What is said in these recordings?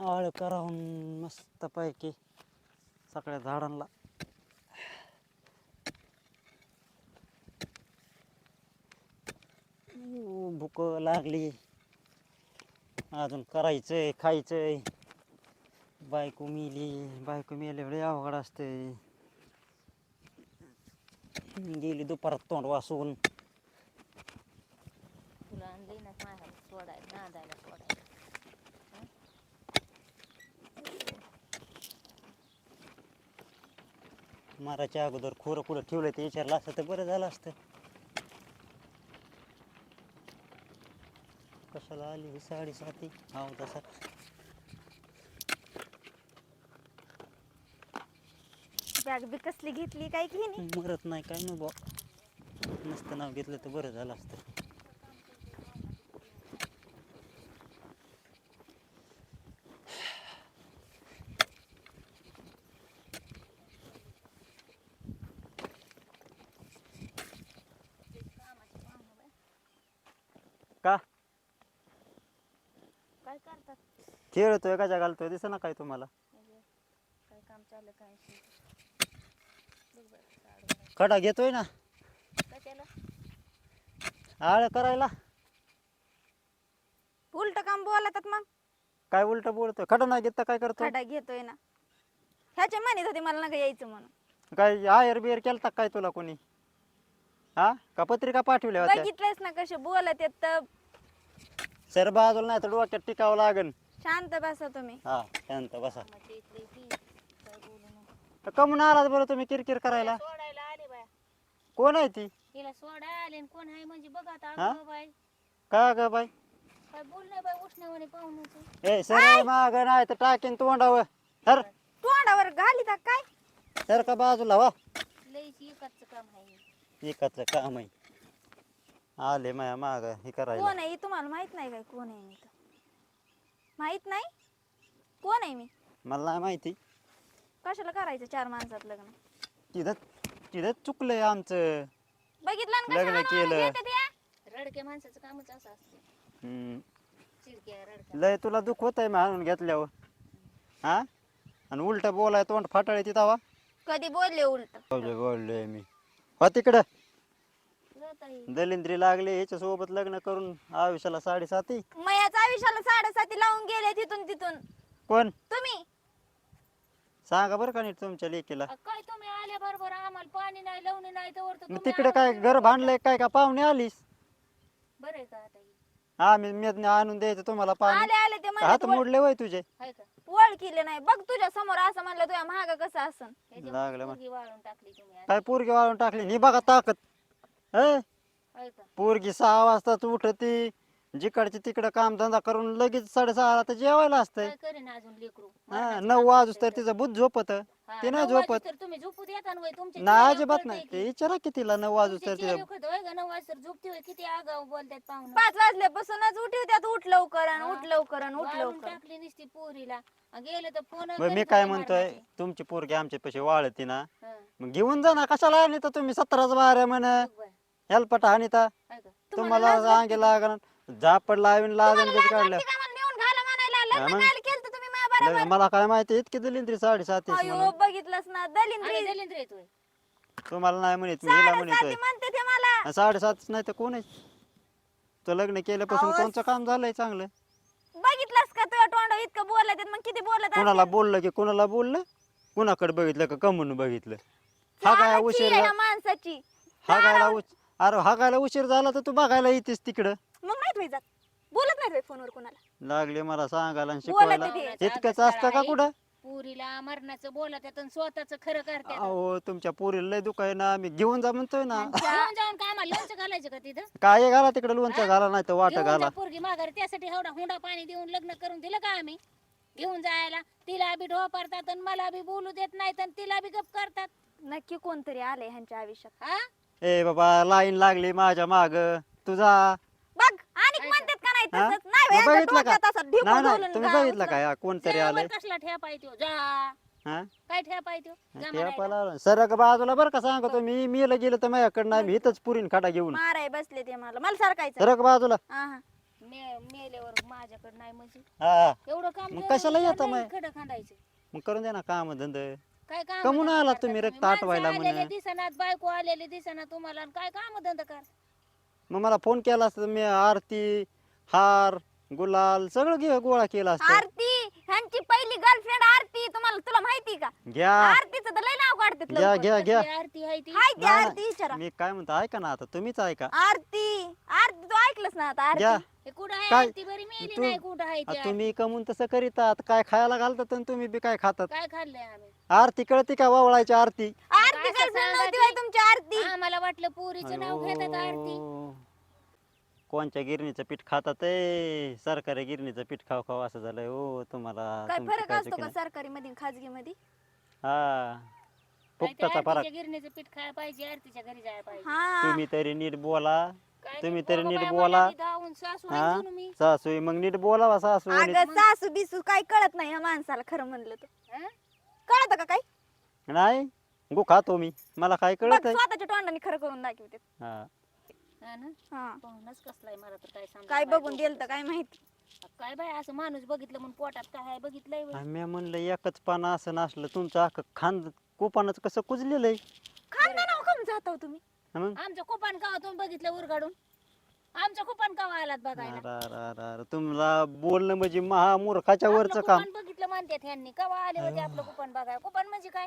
आळ करावून मस्तपैकी सगळ्या झाडांना भूक लागली. अजून करायचंय खायचंय. बायको मिली बायको मेल्याकडे अवघड असते. गेली दुपारात तोंड वासून तुला ना सोडायला सोडायला. माराच्या अगोदर खोरं कुठं ठेवलं ते विचारलं असतं तर बरं झालं असतं. कशाला आली ही साडेसाती हा तसा बॅग बी कसली घेतली काय की नाही? मरत नाही काय नाही बा नसतं नाव घेतलं तर बरं झालं असतं का काय करतात खेळतोय का घालतोय दिस ना काय तुम्हाला? काय काम चाललं. खडा घेतोय ना? आळ करायला. उलट काम बोलतात मग. काय उलट बोलतोय? खडा नाही घेत तर काय करतो खडा घेतोय ना. ह्याचे म्हणत होते मला नका यायचं म्हणून. काय आयर बियर केलता काय तुला कोणी? हा? का पत्रिका पाठवल्या होत्या? बघितलंच ना कसे बोलत येत तर सर बाजूला नाही तर डोक्यात टिकावं लागन. शांत बसा तुम्ही. हा शांत बसा. मग इकडे ती काय बोलू नको कमून आलात बरं तुम्ही किरकिर करायला? सोडायला आले बाया. कोण आहे ती? हिला सोडा आले आणि कोण आहे म्हणजे बघा आता हा? अगं बाय का ग बाई? काय बोल नाही बाय उष्णवाने पाहुण्याचं. ए सर माग नाही तर टाकीन तोंडावं सर तोंडावर घाली का काय? सर का बाजूला वा लईच एकाच काम आहे एकाच काम आहे. आले माया माग हे करायला. कोण आहे? हे तुम्हाला माहीत नाही काय कोण आहे मी तर. माहीत नाही? कोण आहे मी? मला नाही माहिती. कशाला करायचं चार माणसात लग्न? तिथं तिथं चुकलंय आमचं. बघितलं ना लग्न कशाला केलं. रडक्या माणसाचं कामच असं असतं. हम्म. चिडक्या रडक्या. लय तुला दुःख होत आहे आणून घेतल्यावर. हा? आणि उलट बोलाय तोंड फाटाळे तिथं वा कधी बोलले उलट? बोलले बोललोय मी? हो तिकडं. आहे दलिंद्री लागली ह्याच्या सोबत लग्न करून आयुष्याला साडेसाती. मयाच आयुष्याला साडेसाती लावून गेले तिथून तिथून. कोण? तुम्ही. सांगा बरं का नीट तुमच्या लेकीला. अ, काय तुम्ही आल्या बरोबर? आम्हाला पाणी नाही लावणी नाही तर वरतं मग तुम्ही तिकडे काय घर. भांडलंय काय का पाहुणे आलीस? बरं आहे का आता हे? हा मी मेदने आणून द्यायचं तुम्हाला पाणी. आले आले ते हात मोडले वय तुझे. हाय का? ओळखीले नाही. बघ तुझ्या समोर असं म्हणलं तुझ्या महाग कसं असन. लागलं मग. पोरगी वाळून टाकली तुम्ही आता. काय पोरगी वाळून टाकली? नि बघा ताकद. का? पोरगी सहा वाजताच उठती जिकडची तिकडं काम धंदा करून लगेच साडेसहाला तर जेवायला असतंय. काय करेन अजून लेकरू? हा मरणाचं नऊ वाजूस करतंय तर तिचं बुद्ध झोपत. हा, ते नाही नऊ वाजूस झोपत. तर तुम्ही झोपू देता ना नाही अजिबात नाही. की. ते विचारा की तिला नऊ वाजूस तर तुमच्या तिचं चेहऱ्यावर कळतंय, होय का? नऊ वाजता झोपते होय किती आगाऊ बोलतात पाहुणं. पाच वाजल्यापासूनच उठवत्यात उठ लवकर आणि. उठ लवकर आणि उठ वाळून लवकर. टाकली नुसती पोरीला. गेलं तर फोन मग मी काय म्हणतोय तुमची पोरगी आमच्या पैसे वाळती ना. मग घेऊन जा ना कशाला आणि तर तुम्ही सतराच बाऱ्या म्हण. हेल्पट आणि तर तुम्हाला अंगी लागण. झापड लावीन लागण बीज काढलं नेऊन घाला म्हणायला? हा, लग्न मग? काय केलं तुम्ही माझ्या लग्न- मला काय माहिती इतकी साडेसातीस अयो म्हणून. बघितलंच ना दलिंद्री. तुम्हाला नाही म्हणत मी हिला म्हणतोय साडेसाती म्हणते ते मला. नाही तर कोण आहे? तो लग्न केल्यापासून अहो, कोणचं काम झालंय चांगलं? बघितलंस का तुझ्या तोंड इतकं बोलत आहेत, मग किती बोलत कुणाला बोललं की कुणाला बोललं? कुणाकडे बघितलं का? कमून बघितलं. हा काय उशीर आहे माणसाची. हा गायला उश अरे हा गायला उशीर झाला तर तू बघायला येतेस तिकडं. मग माहीत नाही जात. बोलत नाही फोनवर कोणाला. लागले मला सांगायला आणि बोलत शिकवायला. ते. इतकंच असतं का कुठं? पुरीला मरणाचं बोलत आणि स्वतःच खरं करतात अहो तुमच्या पोरीला लय दुखाय ना. आम्ही घेऊन जा म्हणतोय ना. घेऊन जाऊन का आम्हाला लोणचं घालायचं का तिथं? काय घाला तिकडे लोणचं घाला नाही तर वाट घेऊन घाला. पोरगी माघारी त्यासाठी हुंडा हुंडा पाणी देऊन लग्न करून दिलं का आम्ही? घेऊन जायला. तिला बी ढोपरतात आणि मला बी बोलू देत नाहीत आणि तिला बी गप करतात. नक्की कोणतरी आलंय ह्यांच्या आयुष्यात. हा? ए बाबा लाईन लागली माझ्या माग. तुझा बघ आणि म्हणतात का नाही हा? तसंच? नाही मग यांच्या बघितलं का? डोक्यात असं ढिपूळ नाही नाही घालून तुम्ही बघितलं का या कोणतरी आलंय? जावर कसला ठेपा येतो जा. हा? काय ठेपा जा म्हणायला. ठेपाला सरक बाजूला बरं का सांगतो मी. मी गेलं तर माझ्याकडनं आम्ही इथंच पुरीन खाटा घेऊन. माराय बसले ते मला. मला सारखायचं सरक बाजूला. हा हा. मे मेल्यावर माझ्याकडे नाही म्हणजे. हा एवढं काम मग कशाला तर येतं नाही मग? खडं खांदायचं. मग करून दे ना काम धंद. काय काम कमून आला तुम्ही? रक्त आटवायला आलेले म्हणे. दिसनात बायको आलेले दिसना तुम्हाला. आणि काय काम धंदा कर? मग मला फोन केला असता मी आरती हार गुलाल सगळं घे गोळा केला असतं. आरती? ह्यांची पहिली गर्लफ्रेंड आरती? तुम्हाला तुला माहिती का? घ्या. आरतीचं तर लय नाव काढतात घ्या लवकर. घ्या घ्या. आरती? आहे ती? हाय ती नाही, आरती? विचारा मी काय म्हणतो ऐका ना आता तुम्हीच ऐका. आरती? आरती तू ऐकलंस ना आता घ्या. आरती हे कुठं आहे काय? आरती? बरी मेली तू- नाही कुठं आहे ती आ, आरती? तुम्ही कमून तसं करीतात काय खायला घालतात आणि तुम्ही बी काय खातात? काय खाल्लंय आम्ही? आरती कळती का वावळायची आरती? आरती सांगा नव्हती. होय तुमची आरती. आम्हाला वाटलं पुरीचं नाव घेतात आरती. अयो. कोणच्या गिरणीचं पीठ खातात? ए सरकारी गिरणीचं पीठ खाऊ खाऊ असं झालंय. हो तुम्हाला काय तुमची फरक असतो की का नाही. सरकारी मध्ये खाजगी मध्ये हा ते फुकटाचा फरक. आरतीच्या गिरणीचं पीठ खायला पाहिजे आरतीच्या घरी जायला पाहिजे. हा. तुम्ही तरी नीट बोला. काय तुम्ही तरी नीट बाया बोला. मला धावून सासू हा? मी. मग नीट बोलावा सासू. अगं सासू बिसू काय कळत नाही ह्या माणसाला खरं म्हणलं तर. हा? कळत का काय नाही गु खातो मी. मला काय बघ कळत आहे स्वतःच्या तोंडाने खरं करून दाखवते हा. हा ना? हा. पाहुणच कसलाय मला तर काय समजा काय बघून दिलं तर काय माहिती? काय बाय असं माणूस बघितलं म्हणून पोटात काय आहे बघितलंय. मी म्हणलं एकच पानं असं नसलं तुमचं अख्खं खांद कुपानच कसं कुजलेलंय? खानदानावर कम जाता हो तुम्ही? मग? आमचं कुपान तुम्ही बघितलं उरगाडून आमचं कुपान कावा आलात बघायला. अरे, अरे, अरे, अरे, तुम्हाला बोलणं म्हणजे महामूर्खाच्या आपलं वरचं काम. कुपन बघितलं म्हणतात ह्यांनी. कवा आले होते आपलं कुपन बघाय कुपन म्हणजे काय?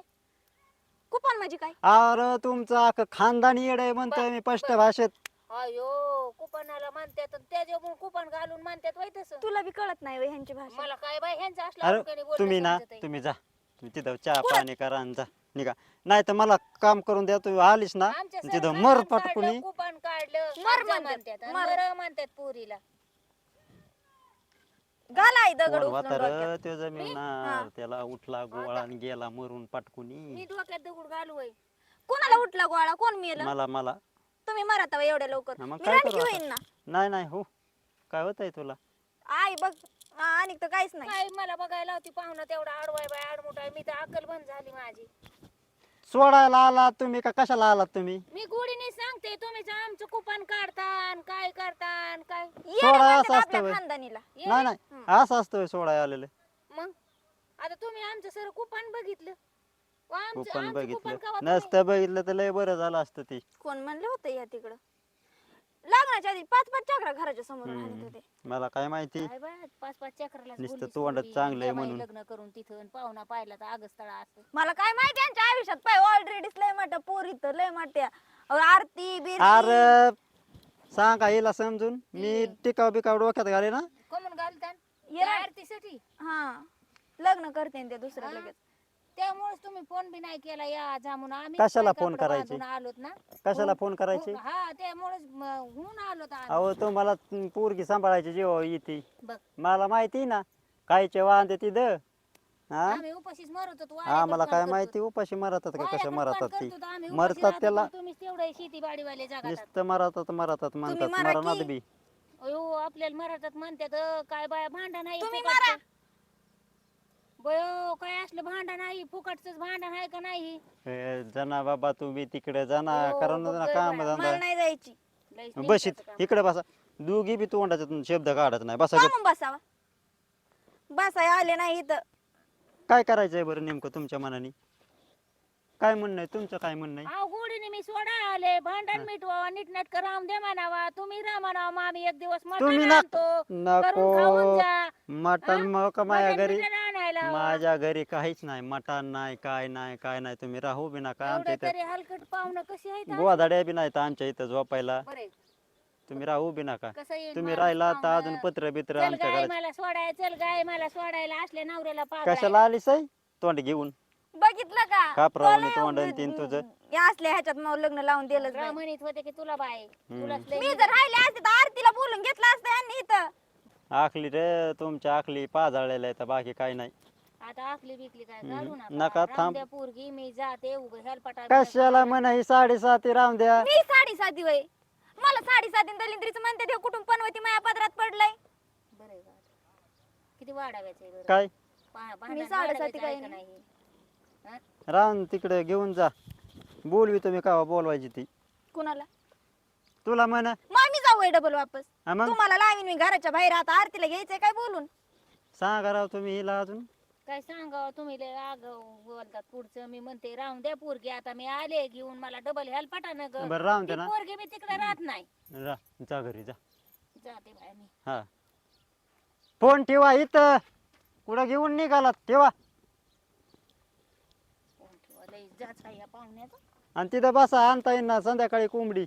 कुपन म्हणजे काय? अरे तुमचं अख्खं खानदानी येड आहे म्हणतोय मी स्पष्ट भाषेत. अयो कुपनाला म्हणतात आणि त्याच्यामुळे कुपन घालून म्हणतात वय तसं. तुला बी कळत नाही व्हय ह्यांची भाषा. मला काय बाय ह्यांचं असलं अरे अडकणी बोलणं तुम्ही ना समजत आहे. तुम्ही जा. तुम्ही तिथं चहा पाणी करा आणि जा. निघा. नाही तर मला काम करून द्या तू आलीस ना. आमच्या तिथं सरकारनं मर काढलं, पटकुनी कुपन काढलं मर मर म्हणतात, म्हणतात आणि मर. मर म्हणतात पोरीला. घालाय दगड कोण वातार. त्यो जमीन त्याला उठला गोळा आणि गेला मरून मी पटकुनी डोक्यात दगड घालू होय. कोणाला उठला गोळा? कोण मेलं? मला मला. तुम्ही मरत आहात एवढ्या लवकर. हा, मग मी काय रडकी करू आता? होईन ना. नाही नाही हो. काय होत आहे तुला? आई बघ. आणि तर काहीच नाही. काय मला बघायला होती पाहुणा तेवढा आडवाय बाय आडमुठाय मी तर अक्कल बंद झाली माझी. सोडायला आलात तुम्ही का? कशाला आलात तुम्ही? मी गोडीने सांगते तुम्हीच आमचं कुपन काढता आणि काय करता आणि काय? येडे सोडा म्हणतात असं असतं आपल्या. खानदानीला. ये नाही. नाही. असं असतं सोडाय आलेलं. मग? आता तुम्ही आमचं सर कुपन बघितलं? व आमचं- कुपन आमचं कुपन बघितलं. कवा तुम्ही- नसतं बघितलं तर लय बरं झालं असतं ते. कोण म्हणलं होतं या तिकडं? लग्नाच्या आधी पाच पाच चक्रा घराच्या समोर हम्म. आणत होते. मला काय माहिती? काय बाय पाच पाच चक्राला नुसतं तोंडात चांगलं आहे म्हणून. लग्न करून तिथं आणि पाहुणा पाहिला तर आगस्तळा असं. मला काय माहिती यांच्या आयुष्यात पाय ऑलरेडी लय मोठ्या पोरी तर लय मोठ्या. अहो, आरती बिरती. अरे सांगा हिला समजून. मी टिकाव बिकाव डोक्यात घाले ना. कमून रे. आरतीसाठी? हा. लग्न करते ते हा? लगेच. त्यामुळेच तुम्ही फोन बी नाही केला या जा म्हणून. आम्ही कशाला काय फोन कपडे करायचे? बांधून आलोत ना. कशाला फोन करायचे? हो, हा त्यामुळेच म- होऊन आलोत आम्ही. अहो तुम्हाला पोरगी सांभाळायची जेव्हा येते बघ. मला माहिती ना कायचे वांदे तिथं. हा? आम्ही उपाशीच मरत होतो हा काय माहिती उपाशी मरतात का कशा मरतात ती? मरतात त्याला तुम्ही तेवढे शेती बाडीवाले जगातात. नुसतं मरतात मरतात म्हणतात मरा मरणात की? बी. अयो आपल्याला मराठात म्हणतात "अ, काय बाया भांडा नाही तुम्ही फुकटचं." बयो काय असलं भांडा नाही फुकटच भांडा आहे का नाही? ए, जाना बाबा तुम्ही तिकडे जाना हो, बघ काम. मला धंदा. नाही जायची. लयच बशीत काम. इकडे बसा. दोघी बी तोंडाच्यातून शब्द काढत नाही. बसा गप. बसावा. बसाय आले नाही इथं. काय करायचंय बरं नेमकं तुमच्या मनाने? काय म्हणणं आहे? तुमचं काय म्हणणं आहे? अहो गोडीने मी सोडा आले भांडण मिटवा नीटनाटक राम दे म्हणावा. तुम्ही राम म्हणावा मग आम्ही एक दिवस तुम्ही मटण ना- आणतो करून खाऊन नको जा. मटण मग माझ्या घरी? हवं. माझ्या घरी काहीच नाही मटण नाही काय नाही काय नाही. तुम्ही राहू बी नका आमच्या एवढे इथं. तरी हलकट पाहुणं कशी आहेत गोधाड्या बी नाहीत आमच्या इथं झोपायला. बरे. तुम्ही राहू बी नका. कसं तुम्ही माणूस राहिला तर पाहुणं? अजून पत्र बित्र चल आमच्या गाय घरात मला सोडाय चल गाय मला सोडायला. असले नवऱ्याला पागळायला. कशाला आलीस आहे तोंड घेऊन. बघितलं का? तुला तोंड आणि तीन तुझं. या असल्या ह्याच्यात मग लग्न लावून दिलंच नाही. म्हणत होते की तुला बाय. तुलाच मी जर राहिले असते तर आरतीला बोलून घेतलं असतं यांनी इथं. आखली रे तुमच्या आखली पाजाळलेल्या आहेत बाकी काय नाही. आता आखली बिकली काय हम्म. घालू नका, नका राहून थांब. द्या पोरगी मी जाते उग हेलपटा कशाला म्हणा ही साडेसाती राहून द्या. मी साडेसाती वय. मला साडेसाती दलिंद्रीचं म्हणते ते कुठून पनवती माया पदरात पडलंय? बरं किती वाढावायचं बरं काय? पा- भांडण मी साडेसाती वाढवायचं काही आहे का नाही. राहून तिकडे घेऊन जा. बोलवी तुम्ही का बोलवायची ती. कुणाला? तुला म्हण. मग आम्ही जाऊ डबल वापस. हा मग? तुम्हाला लावीन मी घराच्या बाहेर आता आरतीला घ्यायचंय काय बोलून? सांगा राव तुम्ही हिला अजून. काय सांगावं? तुम्ही लय आगाऊ बोलतात पुढचं. मी म्हणते राहून द्या पोरगी आता मी आले घेऊन. मला डबल हेल्प पाठा ना ग. बरं राहून ती दे ना. पोरगी मी तिकडे राहत नाही. रा जा घरी जा. जाते बाय मी. हा. फोन ठेवा इथं. कुठं घेऊन निघालात? ठेवा. फोन ठेवा लय जाच आहे या पाहुण्याचा. आणि तिथं बसा आणता येईल ना संध्याकाळी कोंबडी.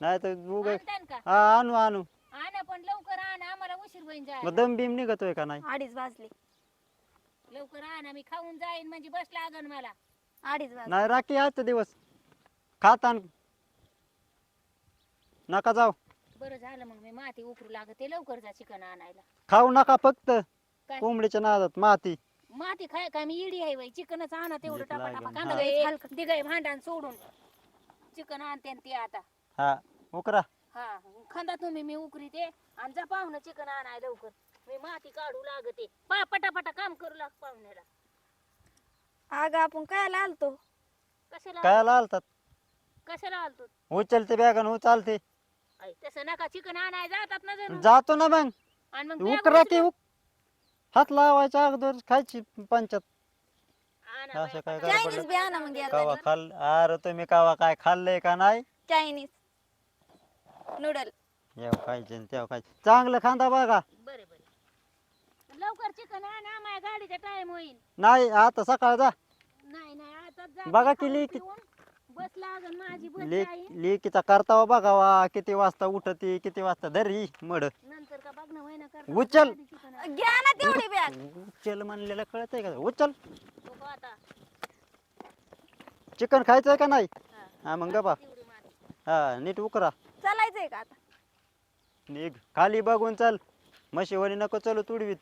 नाही तर उग आणतान का? हा आणू आणू. आणा पण लवकर आणा आम्हाला उशीर होईन मग दम बिम निघतोय का नाही? अडीच वाजले. लवकर आणा मी खाऊन जाईन म्हणजे बस लागन मला. अडीच वाजले नाही राखी आजचा दिवस. खातान नका जाऊ. बरं झालं मग मी माती उकरू लागते लवकर जा चिकन आणायला. खाऊ नका फक्त. काय? कोंबडीच्या नादात माती. माती खाय का? मी इडी आहे बाई चिकनच आणा तेवढं नीट टापा लागेल. हा. कांदा गं, दिगाई भांडण सोडून. चिकन आणते न ते आता. हा उकरा. हा खांदा तुम्ही मी उकरी ते. आणि जा पाहुणं चिकन आणाय लवकर. मी माती काढू लागते. पा पटापटा काम करू लाग पाहुण्याला. अगं आपण काय आलतो? कशाला काय लालतात कशाला आलतो? उचलते बॅगन उचलते आई, तसं नका चिकन आणाय जातात ना जणू. जातो ना मग. आणि मग उकरा उचलून. उक हात लावायच्या अगोदर खायची पंचात. आणा असं बाया, काय पटापटा. चायनीज बी आणा मग या कावा खाल अरे तुम्ही कावा काय खाल्लंय का नाही? चायनीज. नूडल. येव खायचे तेव्हा खायचे. चांगलं खांदा बघा. लवकर चिकन आणा माझ्या गाडीचा टाइम होईल. नाही आता सकाळ जा. नाही नाही आता जा. बघा की लेक- बस लागन माझी बस लेकीचा करतावा बघावा किती वाजता उठती किती वाजता धरी मड. नंतर का बघणं होईना करता. उचल. आधी चिकन आण. घ्या ना तेवढी बॅग उचल म्हणलेलं कळत आहे का? उचल. बघू आता. चिकन खायचंय का नाही? हा. हा मग गपा तेवढी माझी. हा नीट उकरा. चालायचंय का आता? निघ. खाली बघून चल. म्हशीवानी नको चलू तुडवीत.